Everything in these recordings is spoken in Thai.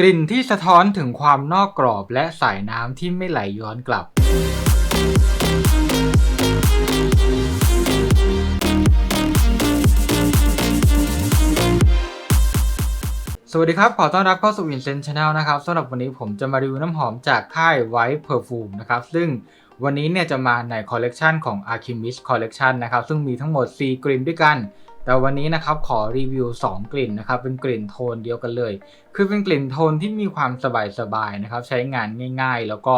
กลิ่นที่สะท้อนถึงความนอกกรอบและสายน้ำที่ไม่ไหลย้อนกลับ สวัสดีครับ ขอต้อนรับเข้าสู่ Vincent Channel นะครับสำหรับวันนี้ผมจะมารีวิวน้ำหอมจากค่าย White Perfume นะครับ ซึ่งวันนี้เนี่ยจะมาในคอลเลกชันของ Alchemist Collection นะครับ ซึ่งมีทั้งหมด 4 กลิ่นด้วยกัน แต่วันนี้นะครับขอรีวิว 2 กลิ่นนะครับเป็นกลิ่นโทนเดียวกันเลย คือเป็นกลิ่นโทนที่มีความสบายๆนะครับใช้งานง่ายๆ แล้วก็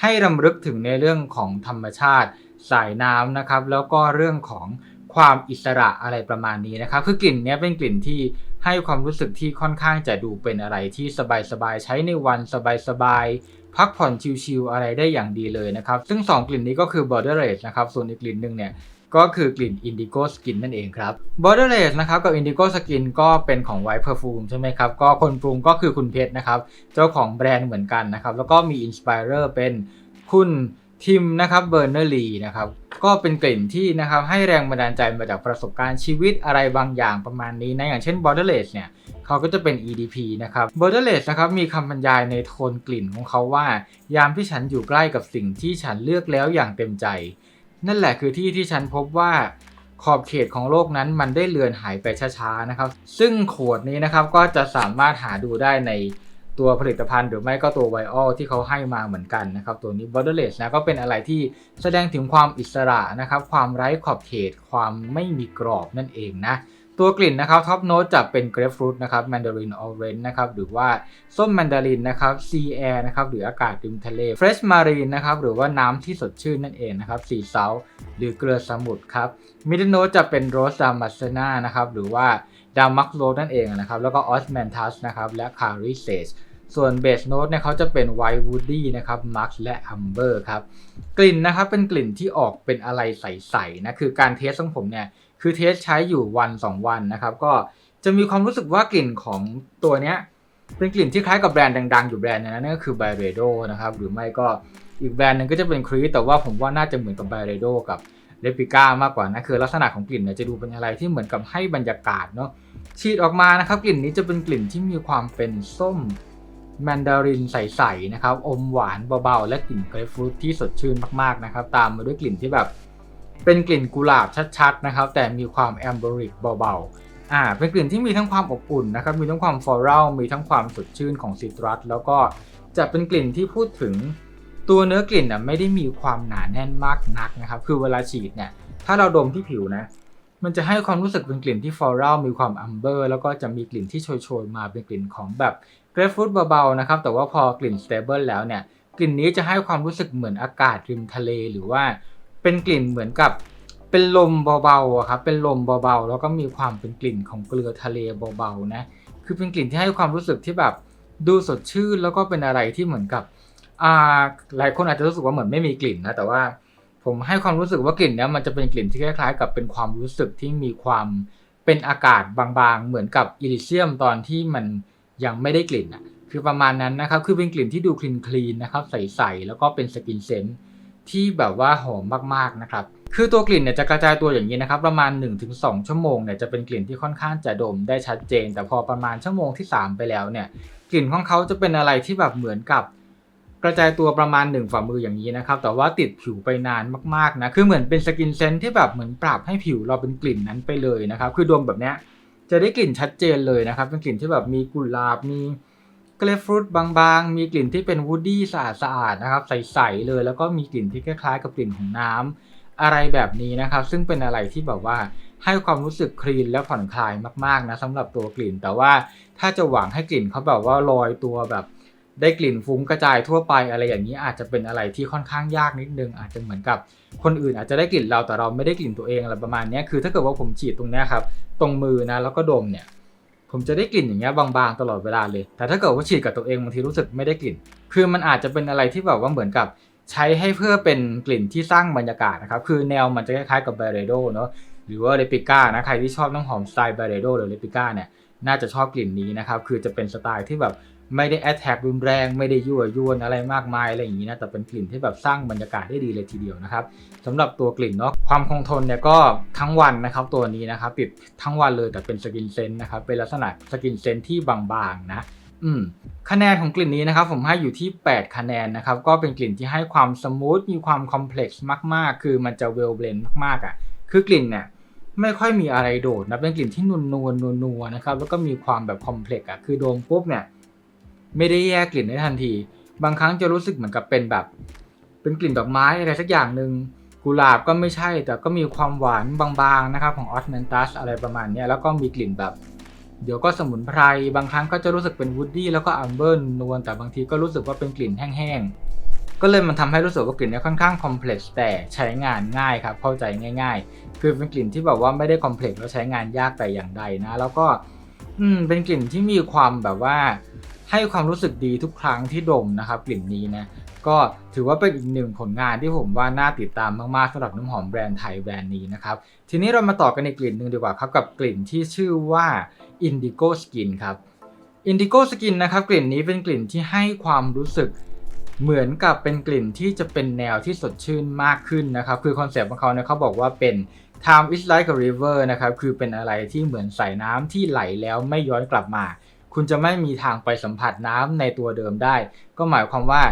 ให้รำลึกถึงในเรื่องของธรรมชาติ สายน้ำนะครับแล้วก็เรื่องของความอิสระอะไรประมาณนี้นะครับ คือกลิ่นนี้เป็นกลิ่นที่ให้ความรู้สึกที่ค่อนข้างจะดูเป็นอะไรที่สบายๆใช้ในวันสบายๆพักผ่อนชิลๆอะไรได้อย่างดีเลยนะครับ ซึ่ง 2 กลิ่นนี้ก็คือ Border Rage นะครับ ส่วนอีกกลิ่นหนึ่งเนี่ย ก็คือกลิ่น Indigo Skin นั่นเองครับ Border Rage นะครับกับ Indigo Skin ก็เป็นของ White Perfume ใช่ไหมครับ ก็คนปรุงก็คือคุณเพชรนะครับ เจ้าของแบรนด์เหมือนกันนะครับ แล้วก็มี Inspirer เป็นคุณทิมนะครับเบอร์เนอร์ลีนะครับก็เป็นกลิ่นที่นะครับให้แรงบันดาลใจมาจากประสบการณ์ชีวิตอะไรบางอย่างประมาณนี้นะอย่างเช่น Borderless เนี่ยเขาก็จะเป็น EDP นะครับ Borderless นะครับมีคำบรรยายในโทนกลิ่นของเขาว่า ยามที่ฉันอยู่ใกล้กับสิ่งที่ฉันเลือกแล้วอย่างเต็มใจ นั่นแหละคือที่ที่ฉันพบว่าขอบเขตของโลกนั้นมันได้เลือนหายไปช้าๆนะครับ ซึ่งขวดนี้นะครับก็จะสามารถหาดูได้ในตัวผลิตภัณฑ์หรือไม่ก็ตัวไวออลที่เขาให้มาเหมือนกันนะครับตัวนี้ borderless นะก็เป็นอะไรที่แสดงถึงความอิสระนะครับ ความไร้ขอบเขตความไม่มีกรอบนั่นเองนะ ตัวกลิ่นนะครับท็อปโน้ตจะเป็นเกรฟฟรุตนะครับแมนดารินออเรนจ์นะครับหรือว่าส้มแมนดารินนะครับซีแอร์นะครับหรืออากาศริมทะเลเฟรชมารีนนะครับหรือว่าน้ำที่สดชื่นนั่นเองนะครับสีเซาหรือเกลือสมุทรครับมิดเดิลโน้ตจะเป็นโรสดามัสนานะครับหรือว่าดามักโรนั่นเองนะครับแล้วก็ออสแมนทัสนะครับและคาริเซสส่วนเบสโน้ตเนี่ยเขาจะเป็นไวท์วูดดี้นะครับมาร์คและอัมเบอร์ครับกลิ่นนะครับเป็นกลิ่นที่ออกเป็นอะไรใสๆนะคือการเทสของผมเนี่ย คือเทสใช้อยู่วัน 2 วันนะครับ ก็จะมีความรู้สึกว่ากลิ่นของตัวเนี้ยเป็นกลิ่นที่คล้ายกับแบรนด์ดังๆ อยู่แบรนด์นึงนะนั่นก็คือ b y r e d o นะครับ หรือไม่ก็อีกแบรนด์หนึ่งก็จะเป็นครีแต่ว่าผมว่าน่าจะเหมือนกับ b y r e d o กับเลปิก้ามากกว่านะคือลักษณะของกลิ่นเนี่ยจะดูเป็นอะไรที่เหมือนกับให้บรรยากาศเนาะฉีดออกมานะครับกลิ่นนี้จะเป็นกลิ่นที่มีความเป็นส้มแมนดารินใสๆนะครับอมหวานเบาๆ และกลิ่นเกรปฟรุตที่สดชื่นมากๆนะครับตามมาด้วยกลิ่นที่แบบ เป็นกลิ่นกุหลาบชัดๆนะครับ แต่มีความแอมเบอริกเบาๆอ่าเป็นกลิ่นที่มีทั้งความอบอุ่นนะครับ มีทั้งความฟลอรัลมีทั้งความสดชื่นของซิตรัสแล้วก็จะเป็นกลิ่นที่พูดถึงตัวเนื้อกลิ่นอะไม่ได้มีความหนาแน่นมากนักนะครับ คือเวลาฉีดเนี่ย ถ้าเราดมที่ผิวนะ มันจะให้ความรู้สึกเป็นกลิ่นที่ฟลอรัลมีความอัมเบอร์ แล้วก็จะมีกลิ่นที่โชยๆมาเป็นกลิ่นของแบบเกรฟฟรุตเบาๆนะครับ แต่ว่าพอกลิ่นสเตเบิลแล้วเนี่ย กลิ่นนี้จะให้ความรู้สึกเหมือนอากาศริมทะเลหรือว่า เป็นกลิ่นเหมือนกับเป็นลมเบาๆอะครับเป็นลมเบาๆ แล้วก็มีความเป็นกลิ่นของเกลือทะเลเบาๆนะคือเป็นกลิ่นที่ให้ความรู้สึกที่แบบดูสดชื่นแล้วก็เป็นอะไรที่เหมือนกับอ่าหลายคนอาจจะรู้สึกว่าเหมือนไม่มีกลิ่นนะแต่ว่าผมให้ความรู้สึกว่ากลิ่นเนี้ยมันจะเป็นกลิ่นที่คล้ายๆ กับเป็นความรู้สึกที่มีความเป็นอากาศบางๆ เหมือนกับอิลิเซียมตอนที่มันยังไม่ได้กลิ่นอะคือประมาณนั้นนะครับคือเป็นกลิ่นที่ดูคลีนคลีนนะครับใสๆแล้วก็เป็นสกินเซนต์ ที่แบบว่าหอมมากๆนะครับคือตัวกลิ่นเนี่ยจะกระจายตัวอย่างนี้นะครับประมาณ 1-2 ชั่วโมงเนี่ยจะเป็นกลิ่นที่ค่อนข้างจะดมได้ชัดเจน แต่พอประมาณชั่วโมงที่ 3 ไปแล้วเนี่ยกลิ่นของเขาจะเป็นอะไรที่แบบเหมือนกับกระจายตัวประมาณ 1 ฝ่ามืออย่างนี้นะครับแต่ว่าติดผิวไปนานมากๆนะคือเหมือนเป็นสกินเซนที่แบบเหมือนปรับให้ผิวเราเป็นกลิ่นนั้นไปเลยนะครับคือดมแบบเนี้ยจะได้กลิ่นชัดเจนเลยนะครับเป็นกลิ่นที่แบบมีกุหลาบมี เกรฟฟรุตบางๆ มีกลิ่นที่เป็นวูดดี้สะอาดๆนะครับ ใสๆเลยแล้วก็มีกลิ่นที่คล้ายๆ กับกลิ่นของน้ำอะไรแบบนี้นะครับ ซึ่งเป็นอะไรที่แบบว่าให้ความรู้สึกคลีนและผ่อนคลายมากๆนะสำหรับตัวกลิ่น แต่ว่าถ้าจะหวังให้กลิ่นเขาแบบว่าลอยตัวแบบได้กลิ่นฟุ้งกระจายทั่วไปอะไรอย่างนี้อาจจะเป็นอะไรที่ค่อนข้างยากนิดนึง อาจจะเหมือนกับคนอื่นอาจจะได้กลิ่นเราแต่เราไม่ได้กลิ่นตัวเองอะไรประมาณนี้คือถ้าเกิดว่าผมฉีดตรงนี้ครับตรงมือนะแล้วก็ดมเนี่ย ผมจะได้กลิ่นอย่างเงี้ยบางๆตลอดเวลาเลย แต่ถ้าเกิดว่าฉีดกับตัวเองบางทีรู้สึกไม่ได้กลิ่น คือมันอาจจะเป็นอะไรที่แบบว่าเหมือนกับใช้ให้เพื่อเป็นกลิ่นที่สร้างบรรยากาศนะครับ คือแนวมันจะคล้ายๆกับเบรโดเนาะ หรือว่าเลปิก้านะ ใครที่ชอบน้ำหอมสไตล์เบรโดหรือเลปิก้าเนี่ย น่าจะชอบกลิ่นนี้นะครับ คือจะเป็นสไตล์ที่แบบ ไม่ได้แอดแท็กรุนแรงไม่ได้ยั่วยวนอะไรมากมายอะไรอย่างนี้นะแต่เป็นกลิ่นที่แบบสร้างบรรยากาศได้ดีเลยทีเดียวนะครับสำหรับตัวกลิ่นเนาะความคงทนเนี่ยก็ทั้งวันนะครับตัวนี้นะครับติดทั้งวันเลยแต่เป็นสกินเซนต์นะครับเป็นลักษณะสกินเซนต์ที่บางๆนะอืมคะแนนของกลิ่นนี้นะครับผมให้อยู่ที่ 8 คะแนนนะครับก็เป็นกลิ่นที่ให้ความสมูทมีความคอมเพล็กซ์มากๆ คือมันจะเวลเบลนมากๆอะคือกลิ่นเนี่ยไม่ค่อยมีอะไรโดดนะเป็นกลิ่นที่นวลนวลนัวนัวๆนะครับแล้วก็มีความแบบคอมเพล็กซ์อะคือโดมปุ๊บเนี่ย ไม่ได้แยกกลิ่นได้ทันที บางครั้งจะรู้สึกเหมือนกับเป็นแบบ เป็นกลิ่นดอกไม้อะไรสักอย่างหนึ่งกุหลาบก็ไม่ใช่แต่ก็มีความหวานบางๆนะครับของออสเมนตัสอะไรประมาณนี้แล้วก็มีกลิ่นแบบ เดี๋ยวก็สมุนไพรบางครั้งก็จะรู้สึกเป็นวูดดี้แล้วก็อัมเบอร์นวลแต่บางทีก็รู้สึกว่าเป็นกลิ่นแห้งๆ ก็เลยมันทำให้รู้สึกว่ากลิ่นนี้ค่อนข้างคอมเพล็กซ์แต่ใช้งานง่ายครับเข้าใจง่าย ๆ คือเป็นกลิ่นที่แบบว่าไม่ได้คอมเพล็กซ์แล้วใช้งานยากแต่อย่างใดนะ แล้วก็อืมเป็นกลิ่นที่มีความแบบว่า ให้ความรู้สึกดีทุกครั้งที่ดมนะครับกลิ่นนี้นะก็ถือว่าเป็นอีกหนึ่งผลงานที่ผมว่าน่าติดตามมากๆสำหรับน้ำหอมแบรนด์ไทยแบรนด์นี้นะครับทีนี้เรามาต่อกันในกลิ่นหนึ่งดีกว่าครับกับกลิ่นที่ชื่อว่า Indigo Skin ครับ Indigo Skin นะครับกลิ่นนี้เป็นกลิ่นที่ให้ความรู้สึกเหมือนกับเป็นกลิ่นที่จะเป็นแนวที่สดชื่นมากขึ้นนะครับคือคอนเซปต์ของเขาเนี่ยเขาบอกว่าเป็น Time is like a river นะครับคือเป็นอะไรที่เหมือนสายน้ำที่ไหลแล้วไม่ย้อนกลับมา คุณจะไม่มีทางไปสัมผัสน้ำในตัวเดิมได้ ก็หมายความว่า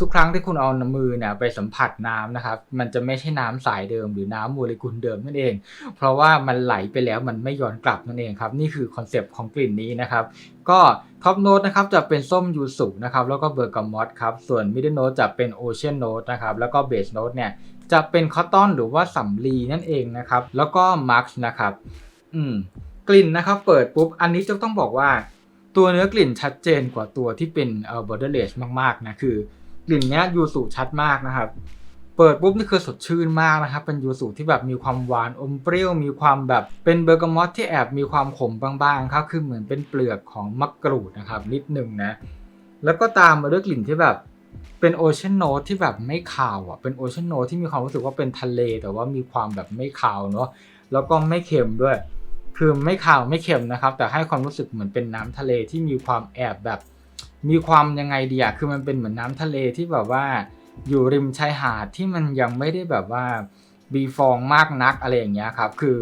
ทุกครั้งที่คุณเอามือเนี่ยไปสัมผัสน้ำนะครับ มันจะไม่ใช่น้ำสายเดิมหรือน้ำโมเลกุลเดิมนั่นเอง เพราะว่ามันไหลไปแล้วมันไม่ย้อนกลับนั่นเองครับ นี่คือคอนเซปต์ของกลิ่นนี้นะครับ ก็ท็อปโน้ตนะครับจะเป็นส้มยูสุนะครับ แล้วก็เบอร์กามอตครับ ส่วนมิดเดิลโน้ตจะเป็นโอเชียนโน้ตนะครับ แล้วก็เบสโน้ตเนี่ยจะเป็นคอตตอนหรือว่าสำลีนั่นเองนะครับ แล้วก็มาร์กนะครับ อืม กลิ่นนะครับ เปิดปุ๊บ อันนี้จะต้องบอกว่า ตัวเนื้อกลิ่นชัดเจนกว่าตัวที่เป็นเอ่อบอร์เดอร์เลสมากๆนะคือกลิ่นเนี้ยยูสุชัดมากนะครับ เปิดปุ๊บนี่คือสดชื่นมากนะครับ เป็นยูสุที่แบบมีความหวานอมเปรี้ยว มีความแบบเป็นเบอร์กามอตที่แอบมีความขมบางๆครับคือเหมือนเป็นเปลือกของมะกรูดนะครับนิดนึงนะแล้วก็ตามมาด้วยกลิ่นที่แบบเป็นโอเชียนโน e ที่แบบไม่คาวอะเป็นโอเชียนโน e ที่มีความรู้สึกว่าเป็นทะเล แต่ว่ามีความแบบไม่คาวเนาะแล้วก็ไม่เค็มด้วย คือไม่คาวไม่เค็มนะครับ แต่ให้ความรู้สึกเหมือนเป็นน้ำทะเลที่มีความแอบแบบ มีความยังไงดีอะคือมันเป็นเหมือนน้ำทะเลที่แบบว่า อยู่ริมชายหาดที่มันยังไม่ได้แบบว่าบีฟองมากนักอะไรอย่างเงี้ยครับ คือ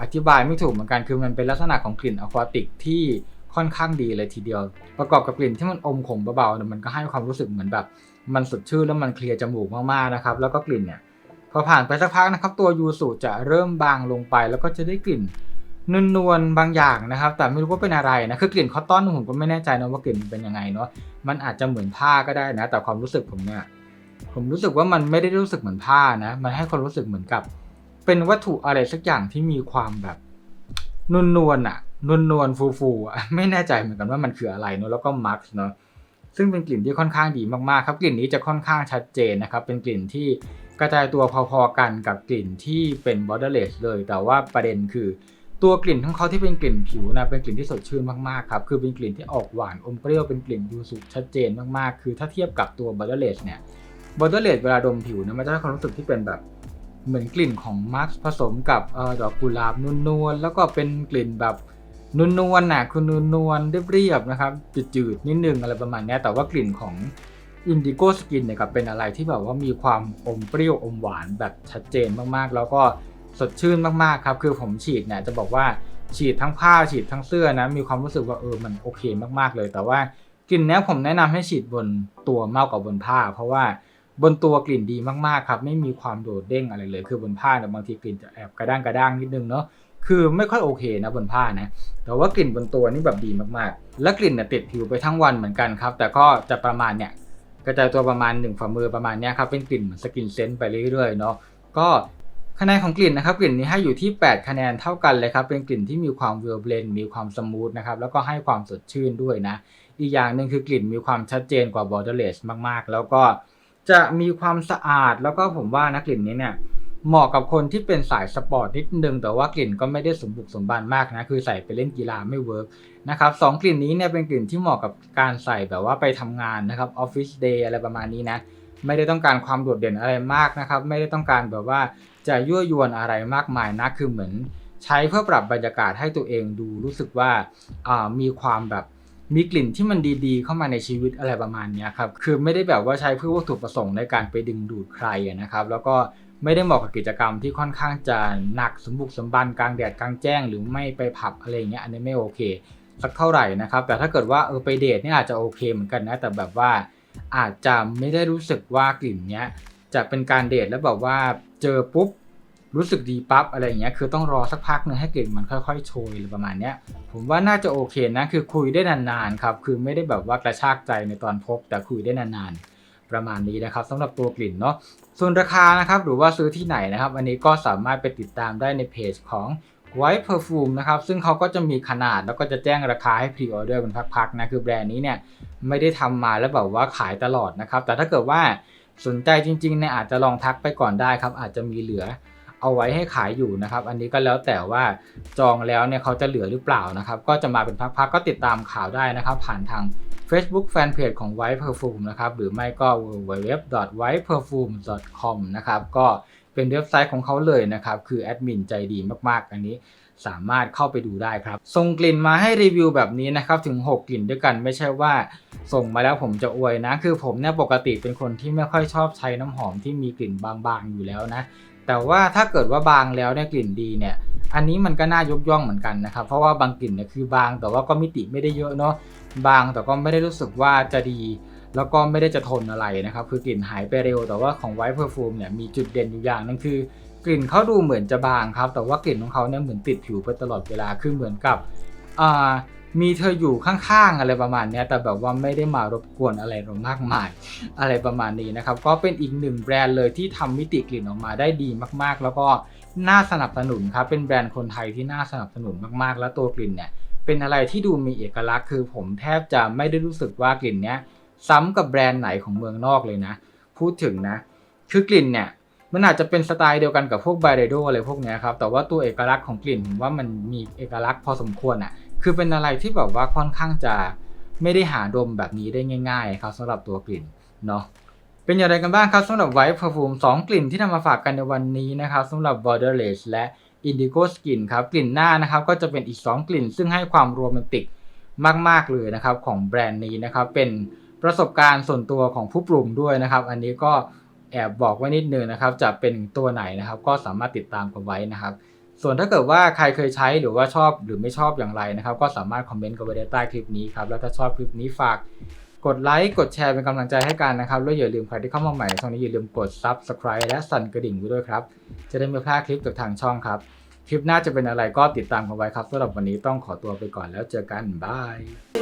อธิบายไม่ถูกเหมือนกัน คือมันเป็นลักษณะของกลิ่นอะควาติกที่ค่อนข้างดีเลยทีเดียว ประกอบกับกลิ่นที่มันอมขมเบาๆเนี่ยมันก็ให้ความรู้สึกเหมือนแบบ มันสดชื่นแล้วมันเคลียร์จมูกมากๆนะครับ แล้วก็กลิ่นเนี่ยพอผ่านไปสักพักนะครับ ตัวยูสุจะเริ่มบางลงไป แล้วก็จะได้กลิ่น นวลๆบางอย่างนะครับ แต่ไม่รู้ว่าเป็นอะไรนะคือกลิ่นคอตตอนผมก็ไม่แน่ใจนะว่ากลิ่นเป็นยังไงเนาะมันอาจจะเหมือนผ้าก็ได้นะ แต่ความรู้สึกผมเนี่ยผมรู้สึกว่ามันไม่ได้รู้สึกเหมือนผ้านะ มันให้ความรู้สึกเหมือนกับ เป็นวัตถุอะไรสักอย่างที่มีความแบบนวลนวลอะนวลนวลฟูฟูๆอะไม่แน่ใจเหมือนกันว่ามันคืออะไรเนาะแล้วก็มาร์กเนาะซึ่งเป็นกลิ่นที่ค่อนข้างดีมากๆครับกลิ่นนี้จะค่อนข้างชัดเจนนะครับ เป็นกลิ่นที่กระจายตัวพอๆกันกับกลิ่นที่เป็น borderless เลย แต่ว่าประเด็นคือ ตัวกลิ่นของเขาที่เป็นกลิ่นผิวนะเป็นกลิ่นที่สดชื่นมากๆครับคือเป็นกลิ่นที่ออกหวานอมเปรี้ยวเป็นกลิ่นยูสุชัดเจนมากๆ คือถ้าเทียบกับตัว borderless เนี่ย borderless เวลาดมผิวเนี่ยมันจะให้ความรู้สึกที่เป็นแบบเหมือนกลิ่นของมาร์ผสมกับออดอกกุหลาบนวลๆแล้วก็เป็นกลิ่นแบบนวลๆน่ะคือนวลๆเรียบๆนะครับจืดๆนิดนึงอะไรประมาณนี้แต่ว่ากลิ่นของอินดิโกสกินเนี่ยกับเป็นอะไรที่แบบว่ามีความอมเปรี้ยวอมหวานแบบชัดเจนมากๆ แล้วก็ สดชื่นมากๆครับ คือผมฉีดเนี่ยจะบอกว่าฉีดทั้งผ้าฉีดทั้งเสื้อนะ มีความรู้สึกว่าเออมันโอเคมากๆเลย แต่ว่ากลิ่นเนี้ยผมแนะนำให้ฉีดบนตัวมากกว่าบนผ้า เพราะว่าบนตัวกลิ่นดีมากๆครับ ไม่มีความโดดเด้งอะไรเลย คือบนผ้าเนี่ยบางทีกลิ่นจะแอบกระด้างกระด้างนิดนึงเนาะคือไม่ค่อยโอเคนะบนผ้านะ แต่ว่ากลิ่นบนตัวนี่แบบดีมากๆ และกลิ่นเนี่ยติดผิวไปทั้งวันเหมือนกันครับ แต่ก็จะประมาณเนี่ยกระจายตัวประมาณ1ฝ่ามือประมาณเนี้ยครับเป็นกลิ่นเหมือนสกินเซนต์ไปเรื่อยๆเนาะก็ คะแนนของกลิ่นนะครับกลิ่นนี้ให้อยู่ที่ 8 คะแนนเท่ากันเลยครับเป็นกลิ่นที่มีความเวลเบลนมีความสมูทนะครับแล้วก็ให้ความสดชื่นด้วยนะ อีกอย่างหนึ่งคือกลิ่นมีความชัดเจนกว่า borderless มากๆ แล้วก็จะมีความสะอาดแล้วก็ผมว่านะกลิ่นนี้เนี่ยเหมาะกับคนที่เป็นสายสปอร์ตนิดนึง แต่ว่ากลิ่นก็ไม่ได้สมบุกสมบันมากนะคือใส่ไปเล่นกีฬาไม่เวิร์กนะครับสองกลิ่นนี้เนี่ยเป็นกลิ่นที่เหมาะกับการใส่แบบว่าไปทำงานนะครับออฟฟิศเดย์อะไรประมาณนี้นะ ไม่ได้ต้องการความโดดเด่นอะไรมากนะครับ ไม่ได้ต้องการแบบว่าจะยั่วยวนอะไรมากมายนะคือเหมือน ใช้เพื่อปรับบรรยากาศให้ตัวเองดูรู้สึกว่าามีความแบบมีกลิ่นที่มันดีๆ เข้ามาในชีวิตอะไรประมาณนี้ครับ คือไม่ได้แบบว่าใช้เพื่อวัตถุประสงค์ในการไปดึงดูดใครนะครับ แล้วก็ไม่ได้เหมาะกับกิจกรรมที่ค่อนข้างจะหนักสมบุกสมบันกลางแดดกลางแจ้ง หรือไม่ไปผับอะไรอย่างเงี้ยอันนี้ไม่โอเค สักเท่าไหร่นะครับ แต่ถ้าเกิดว่าเออไปเดทเนี่ยอาจจะโอเคเหมือนกันนะ แต่แบบว่า อาจจะไม่ได้รู้สึกว่ากลิ่นเนี้ยจะเป็นการเดทแล้วแบบว่าเจอปุ๊บรู้สึกดีปั๊บอะไรอย่างเงี้ยคือต้องรอสักพักหนึงให้กลิ่นมันค่อยๆโชยหรือประมาณเนี้ยผมว่าน่าจะโอเคนะคือคุยได้นานๆครับคือไม่ได้แบบว่ากระชากใจในตอนพบ แต่คุยได้นานๆ ประมาณนี้นะครับสำหรับตัวกลิ่นเนาะส่วนราคานะครับหรือว่าซื้อที่ไหนนะครับ อันนี้ก็สามารถไปติดตามได้ในเพจของ White Perfume นะครับ ซึ่งเขาก็จะมีขนาดแล้วก็จะแจ้งราคาให้พรีออเดอร์เป็นพักๆนะ คือแบรนด์นี้เนี่ยไม่ได้ทำมาแล้วแบบว่าขายตลอดนะครับ แต่ถ้าเกิดว่าสนใจจริงๆเนี่ยอาจจะลองทักไปก่อนได้ครับ อาจจะมีเหลือเอาไว้ให้ขายอยู่นะครับ อันนี้ก็แล้วแต่ว่าจองแล้วเนี่ยเขาจะเหลือหรือเปล่านะครับ ก็จะมาเป็นพักๆก็ติดตามข่าวได้นะครับ ผ่านทาง Facebook Fanpage ของ White Perfume นะครับ หรือไม่ก็ www.whiteperfume.com นะครับ ก็ เป็นเว็บไซต์ของเขาเลยนะครับ คือแอดมินใจดีมากๆ อันนี้สามารถเข้าไปดูได้ครับ ส่งกลิ่นมาให้รีวิวแบบนี้นะครับ ถึง 6 กลิ่นด้วยกันไม่ใช่ว่า ส่งมาแล้วผมจะอวยนะ คือผมเนี่ยปกติเป็นคนที่ไม่ค่อยชอบใช้น้ำหอมที่มีกลิ่นบางๆอยู่แล้วนะ แต่ว่าถ้าเกิดว่าบางแล้วเนี่ยกลิ่นดีเนี่ย อันนี้มันก็น่ายกย่องเหมือนกันนะครับ เพราะว่าบางกลิ่นเนี่ยคือบางแต่ว่าก็มิติไม่ได้เยอะเนาะ บางแต่ก็ไม่ได้รู้สึกว่าจะดี แล้วก็ไม่ได้จะทนอะไรนะครับ คือกลิ่นหายไปเร็ว แต่ว่าของ White Perfume เนี่ยมีจุดเด่นอยู่อย่างหนึงคือกลิ่นเขาดูเหมือนจะบางครับ แต่ว่ากลิ่นของเขาเนี่ยเหมือนติดผิวไปตลอดเวลา คือเหมือนกับมีเธออยู่ข้างๆอะไรประมาณนี้แต่แบบว่าไม่ได้มารบกวนอะไรเรามากมาย อะไรประมาณนี้นะครับ ก็เป็นอีกหนึ่งแบรนด์เลยที่ทำมิติกลิ่นออกมาได้ดีมากๆ แล้วก็น่าสนับสนุนครับ เป็นแบรนด์คนไทยที่น่าสนับสนุนมากๆ แล้วตัวกลิ่นเนี่ยเป็นอะไรที่ดูมีเอกลักษณ์ คือผมแทบจะไม่ได้รู้สึกว่ากลิ่นเนี้ย ซ้ำกับแบรนด์ไหนของเมืองนอกเลยนะ พูดถึงนะ คือกลิ่นเนี่ยมันอาจจะเป็นสไตล์เดียวกันกับพวกไบเรโดอะไรพวกนี้ครับ แต่ว่าตัวเอกลักษณ์ของกลิ่นผมว่ามันมีเอกลักษณ์พอสมควรอะ คือเป็นอะไรที่แบบว่าค่อนข้างจะไม่ได้หาดมแบบนี้ได้ง่าย ๆ ครับสำหรับตัวกลิ่นเนาะเป็นอย่างไรกันบ้างครับสำหรับ White Perfume 2กลิ่นที่นำมาฝากกันในวันนี้นะครับสำหรับ Borderless และ Indigo Skin ครับกลิ่นหน้านะครับก็จะเป็นอีก 2 กลิ่น ซึ่งให้ความโรแมนติกมาก ๆ เลยนะครับของแบรนด์นี้นะครับเป็น ประสบการณ์ส่วนตัวของผู้ปรุงด้วยนะครับ อันนี้ก็แอบบอกไว้นิดนึงนะครับ จะเป็นตัวไหนนะครับ ก็สามารถติดตามกันไว้นะครับ ส่วนถ้าเกิดว่าใครเคยใช้หรือว่าชอบหรือไม่ชอบอย่างไรนะครับ ก็สามารถคอมเมนต์กันไว้ใต้คลิปนี้ครับ แล้วถ้าชอบคลิปนี้ฝากกดไลค์กดแชร์เป็นกำลังใจให้กันนะครับ แล้วอย่าลืมใครที่เข้ามาใหม่ช่องนี้อย่าลืมกด Subscribe และสั่นกระดิ่งไว้ด้วยครับ จะได้ไม่พลาดคลิปจากทางช่องครับ คลิปหน้าจะเป็นอะไรก็ติดตามกันไว้ครับสำหรับวันนี้ต้องขอตัวไปก่อนแล้วเจอกันบาย